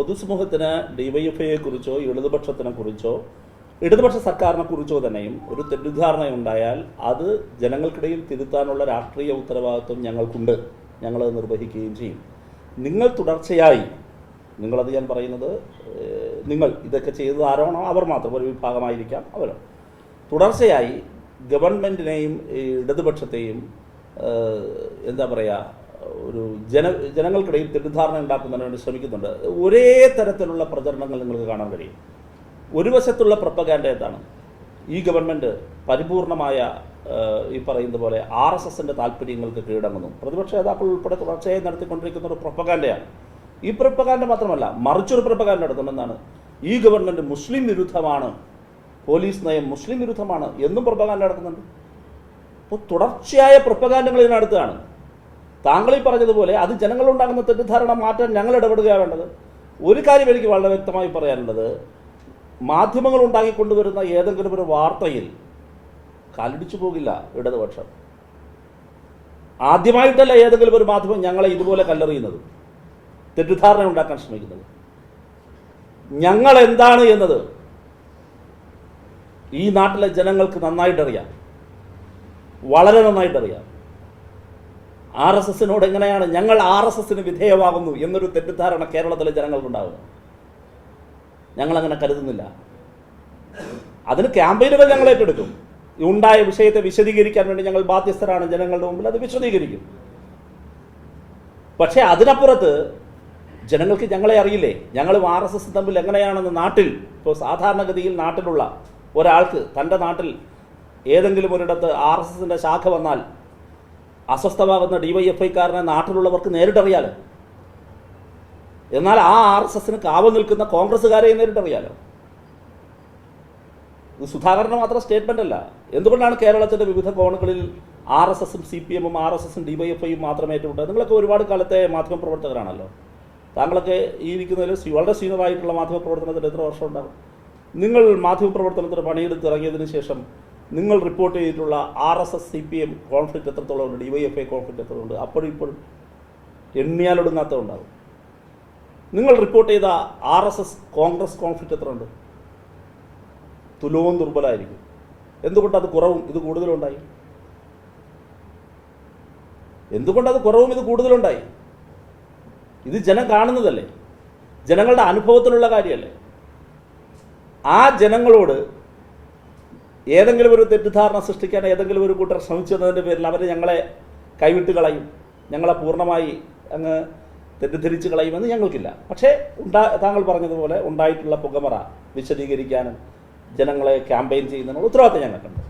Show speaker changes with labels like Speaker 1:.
Speaker 1: പൊതുസമൂഹത്തിന് ഡിവൈഎഫ്ഐയെക്കുറിച്ചോ ഇടതുപക്ഷത്തിനെ കുറിച്ചോ ഇടതുപക്ഷ സർക്കാരിനെ കുറിച്ചോ തന്നെയും ഒരു തെറ്റിദ്ധാരണ ഉണ്ടായാൽ അത് ജനങ്ങൾക്കിടയിൽ തിരുത്താനുള്ള രാഷ്ട്രീയ ഉത്തരവാദിത്വം ഞങ്ങൾക്കുണ്ട്. ഞങ്ങളത് നിർവഹിക്കുകയും ചെയ്യും. നിങ്ങൾ തുടർച്ചയായി നിങ്ങളത് ഞാൻ പറയുന്നത് നിങ്ങൾ ഇതൊക്കെ ചെയ്തത് ആരാണോ അവർ മാത്രം ഒരു വിഭാഗമായിരിക്കാം അവരോ. തുടർച്ചയായി ഗവൺമെന്റിനെയും ഇടതുപക്ഷത്തെയും എന്താ പറയുക ഒരു ജന ജനങ്ങൾക്കിടയിൽ തെറ്റിദ്ധാരണ ഉണ്ടാക്കുന്നതിന് വേണ്ടി ശ്രമിക്കുന്നുണ്ട്. ഒരേ തരത്തിലുള്ള പ്രചരണങ്ങൾ നിങ്ങൾക്ക് കാണാൻ കഴിയും. ഒരു വശത്തുള്ള പ്രപ്പകാൻഡ എന്താണ് ഈ ഗവൺമെന്റ് പരിപൂർണമായ ഈ പറയുന്ന പോലെ ആർ എസ് എസിന്റെ താല്പര്യങ്ങൾക്ക് കീഴടങ്ങുന്നു. പ്രതിപക്ഷ നേതാക്കൾ ഉൾപ്പെടെ തുടർച്ചയായി നടത്തിക്കൊണ്ടിരിക്കുന്ന ഒരു പ്രപ്പകാൻഡയാണ് ഈ പ്രപ്പകാൻഡ മാത്രമല്ല മറിച്ചൊരു പ്രപ്പകാൻഡ നടത്തുന്നതാണ് ഈ ഗവൺമെന്റ് മുസ്ലിം വിരുദ്ധമാണ്. പോലീസ് നയം മുസ്ലിം വിരുദ്ധമാണ്. എന്നും പ്രപ്പകാൻഡ നടക്കുന്നുണ്ട്. അപ്പോൾ തുടർച്ചയായ പ്രപ്പകാൻഡകൾ ഇതിനടുത്താണ് താങ്കൾ ഈ പറഞ്ഞതുപോലെ അത് ജനങ്ങളുണ്ടാകുന്ന തെറ്റിദ്ധാരണ മാറ്റാൻ ഞങ്ങൾ ഇടപെടുകയാണ് വേണ്ടത്. ഒരു കാര്യം എനിക്ക് വളരെ വ്യക്തമായി പറയാനുള്ളത്. മാധ്യമങ്ങൾ ഉണ്ടാക്കിക്കൊണ്ടുവരുന്ന ഏതെങ്കിലും ഒരു വാർത്തയിൽ കാലിടിച്ചു പോകില്ല ഇടതുപക്ഷം. ആദ്യമായിട്ടല്ല ഏതെങ്കിലും ഒരു മാധ്യമം ഞങ്ങളെ ഇതുപോലെ കല്ലെറിയുന്നത് തെറ്റിദ്ധാരണ ഉണ്ടാക്കാൻ ശ്രമിക്കുന്നത്. ഞങ്ങൾ എന്താണ് എന്നത് ഈ നാട്ടിലെ ജനങ്ങൾക്ക് നന്നായിട്ടറിയാം. വളരെ നന്നായിട്ടറിയാം. ആർ എസ് എസിനോട് എങ്ങനെയാണ് ഞങ്ങൾ ആർ എസ് എസിന് വിധേയമാകുന്നു എന്നൊരു തെറ്റിദ്ധാരണ കേരളത്തിലെ ജനങ്ങൾക്കുണ്ടാകുന്നു ഞങ്ങളങ്ങനെ കരുതുന്നില്ല. അതിന് ക്യാമ്പയിനുകൾ ഞങ്ങൾ ഏറ്റെടുക്കും. ഉണ്ടായ വിഷയത്തെ വിശദീകരിക്കാൻ വേണ്ടി ഞങ്ങൾ ബാധ്യസ്ഥരാണ്. ജനങ്ങളുടെ മുമ്പിൽ അത് വിശദീകരിക്കും. പക്ഷേ അതിനപ്പുറത്ത് ജനങ്ങൾക്ക് ഞങ്ങളെ അറിയില്ലേ? ഞങ്ങളും ആർ എസ് എസ് തമ്മിൽ എങ്ങനെയാണെന്ന് നാട്ടിൽ ഇപ്പോൾ സാധാരണഗതിയിൽ നാട്ടിലുള്ള ഒരാൾക്ക് തന്റെ നാട്ടിൽ ഏതെങ്കിലും ഒരിടത്ത് ആർ എസ് എസിന്റെ ശാഖ വന്നാൽ അസ്വസ്ഥമാകുന്ന ഡി വൈ എഫ് ഐക്കാരനെ നാട്ടിലുള്ളവർക്ക് നേരിട്ടറിയാലോ? എന്നാൽ ആ ആർ എസ് എസിന് കാവൽ നിൽക്കുന്ന കോൺഗ്രസ്സുകാരെയും നേരിട്ടറിയാലോ? ഇത് സുധാകരന് മാത്രം സ്റ്റേറ്റ്മെന്റ് അല്ല. എന്തുകൊണ്ടാണ് കേരളത്തിന്റെ വിവിധ കോണുകളിൽ ആർ എസ് എസും സി പി എമ്മും ആർ എസ് എസും ഡി വൈ എഫ് ഐയും മാത്രമേ ഏറ്റുമുട്ടത് നിങ്ങളൊക്കെ ഒരുപാട് കാലത്തെ മാധ്യമപ്രവർത്തകരാണല്ലോ. താങ്കളൊക്കെ ഈ ഇരിക്കുന്നതിൽ വളരെ സീനിയറായിട്ടുള്ള മാധ്യമപ്രവർത്തനത്തിൽ എത്ര വർഷം ഉണ്ടാകും നിങ്ങൾ മാധ്യമപ്രവർത്തനത്തിന് പണിയെടുത്ത് ഇറങ്ങിയതിന് ശേഷം നിങ്ങൾ റിപ്പോർട്ട് ചെയ്തിട്ടുള്ള R S S C P M conflict എത്രത്തോളം ഉണ്ട് D Y F I conflict എത്ര ഉണ്ട് അപ്പോഴും ഇപ്പോഴും എണ്ണിയാലൊടുങ്ങാത്ത ഉണ്ടാകും നിങ്ങൾ റിപ്പോർട്ട് ചെയ്ത R S S Congress conflict എത്ര ഉണ്ട് തുലവും ദുർബലമായിരിക്കും എന്തുകൊണ്ട് അത് കുറവും ഇത് കൂടുതലുണ്ടായി? എന്തുകൊണ്ട് അത് കുറവും ഇത് കൂടുതലുണ്ടായി? ഇത് ജനം കാണുന്നതല്ലേ? ജനങ്ങളുടെ അനുഭവത്തിലുള്ള കാര്യമല്ലേ? ആ ജനങ്ങളോട് ഏതെങ്കിലും ഒരു തെറ്റിദ്ധാരണ സൃഷ്ടിക്കാൻ ഏതെങ്കിലും ഒരു കൂട്ടർ ശ്രമിച്ചതിന്റെ പേരിൽ അവർ ഞങ്ങളെ കൈവിട്ട് കളയും. ഞങ്ങളെ പൂർണമായി അങ്ങ് തെറ്റിദ്ധരിച്ച് കളയുമെന്ന് ഞങ്ങൾക്കില്ല. പക്ഷേ ഉണ്ടാ താങ്കൾ പറഞ്ഞതുപോലെ ഉണ്ടായിട്ടുള്ള പുകമറ വിശദീകരിക്കാനും ജനങ്ങളെ ക്യാമ്പയിൻ ചെയ്യുന്നതിനുള്ള ഉത്തരവാദിത്തം ഞങ്ങൾക്കുണ്ട്.